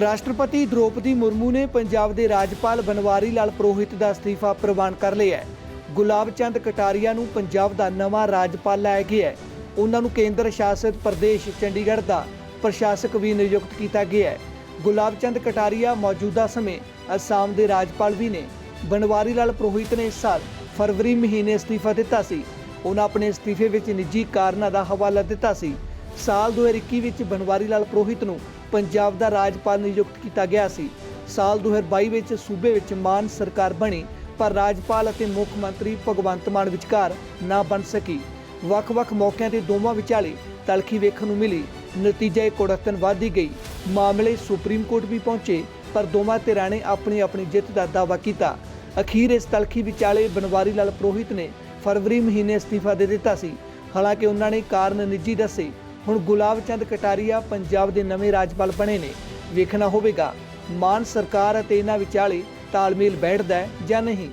ਰਾਸ਼ਟਰਪਤੀ ਦ੍ਰੋਪਦੀ ਮੁਰਮੂ ਨੇ ਪੰਜਾਬ ਦੇ ਰਾਜਪਾਲ ਬਨਵਾਰੀ ਲਾਲ ਪ੍ਰੋਹਿਤ ਦਾ ਅਸਤੀਫਾ ਪ੍ਰਵਾਨ ਕਰ ਲਿਆ ਹੈ। ਗੁਲਾਬ ਚੰਦ ਕਟਾਰੀਆ ਨੂੰ ਪੰਜਾਬ ਦਾ ਨਵਾਂ ਰਾਜਪਾਲ ਲਾਇਆ ਗਿਆ ਹੈ। ਉਹਨਾਂ ਨੂੰ ਕੇਂਦਰ ਸ਼ਾਸਿਤ ਪ੍ਰਦੇਸ਼ ਚੰਡੀਗੜ੍ਹ ਦਾ ਪ੍ਰਸ਼ਾਸਕ ਵੀ ਨਿਯੁਕਤ ਕੀਤਾ ਗਿਆ ਹੈ। ਗੁਲਾਬ ਚੰਦ ਕਟਾਰੀਆ ਮੌਜੂਦਾ ਸਮੇਂ ਅਸਾਮ ਦੇ ਰਾਜਪਾਲ ਵੀ ਨੇ। ਬਨਵਾਰੀ ਲਾਲ ਪ੍ਰੋਹਿਤ ਨੇ ਇਸ ਸਾਲ ਫਰਵਰੀ ਮਹੀਨੇ ਅਸਤੀਫਾ ਦਿੱਤਾ ਸੀ। ਉਹਨਾਂ ਆਪਣੇ ਅਸਤੀਫੇ ਵਿੱਚ ਨਿੱਜੀ ਕਾਰਨਾਂ ਦਾ ਹਵਾਲਾ ਦਿੱਤਾ ਸੀ। ਸਾਲ 2021 ਵਿੱਚ ਬਨਵਾਰੀ ਲਾਲ ਪ੍ਰੋਹਿਤ ਨੂੰ ਪੰਜਾਬ ਦਾ ਰਾਜਪਾਲ ਨਿਯੁਕਤ ਕੀਤਾ ਗਿਆ ਸੀ। ਸਾਲ 2022 ਵਿੱਚ ਸੂਬੇ ਵਿੱਚ ਮਾਨ ਸਰਕਾਰ ਬਣੀ, ਪਰ ਰਾਜਪਾਲ ਅਤੇ ਮੁੱਖ ਮੰਤਰੀ ਭਗਵੰਤ ਮਾਨ ਵਿਚਕਾਰ ਨਾ ਬਣ ਸਕੀ। ਵੱਖ-ਵੱਖ ਮੌਕਿਆਂ ਤੇ ਦੋਵਾਂ ਵਿਚਾਲੇ ਤਲਖੀ ਵੇਖਣ ਨੂੰ ਮਿਲੀ। ਨਤੀਜਾ ਇਹ ਕੁੜੱਤਨ ਵਧਦੀ ਗਈ। ਮਾਮਲੇ ਸੁਪਰੀਮ ਕੋਰਟ ਵੀ ਪਹੁੰਚੇ, ਪਰ ਦੋਵਾਂ ਧਿਰਾਂ ਨੇ ਆਪਣੀ ਆਪਣੀ ਜਿੱਤ ਦਾ ਦਾਅਵਾ ਕੀਤਾ। ਅਖੀਰ ਇਸ ਤਲਖੀ ਵਿਚਾਲੇ ਬਨਵਾਰੀ ਲਾਲ ਪ੍ਰੋਹਿਤ ਨੇ ਫਰਵਰੀ ਮਹੀਨੇ ਅਸਤੀਫਾ ਦੇ ਦਿੱਤਾ ਸੀ। ਹਾਲਾਂਕਿ ਉਹਨਾਂ ਨੇ ਕਾਰਨ ਨਿੱਜੀ ਦੱਸੇ। ਹੁਣ ਗੁਲਾਬ ਚੰਦ ਕਟਾਰੀਆ ਪੰਜਾਬ ਦੇ ਨਵੇਂ ਰਾਜਪਾਲ ਬਣੇ ਨੇ। ਵੇਖਣਾ ਹੋਵੇਗਾ, ਮਾਨ ਸਰਕਾਰ ਅਤੇ ਇਹਨਾਂ ਵਿਚਾਲੇ ਤਾਲਮੇਲ ਬੈਠਦਾ ਹੈ ਜਾਂ ਨਹੀਂ।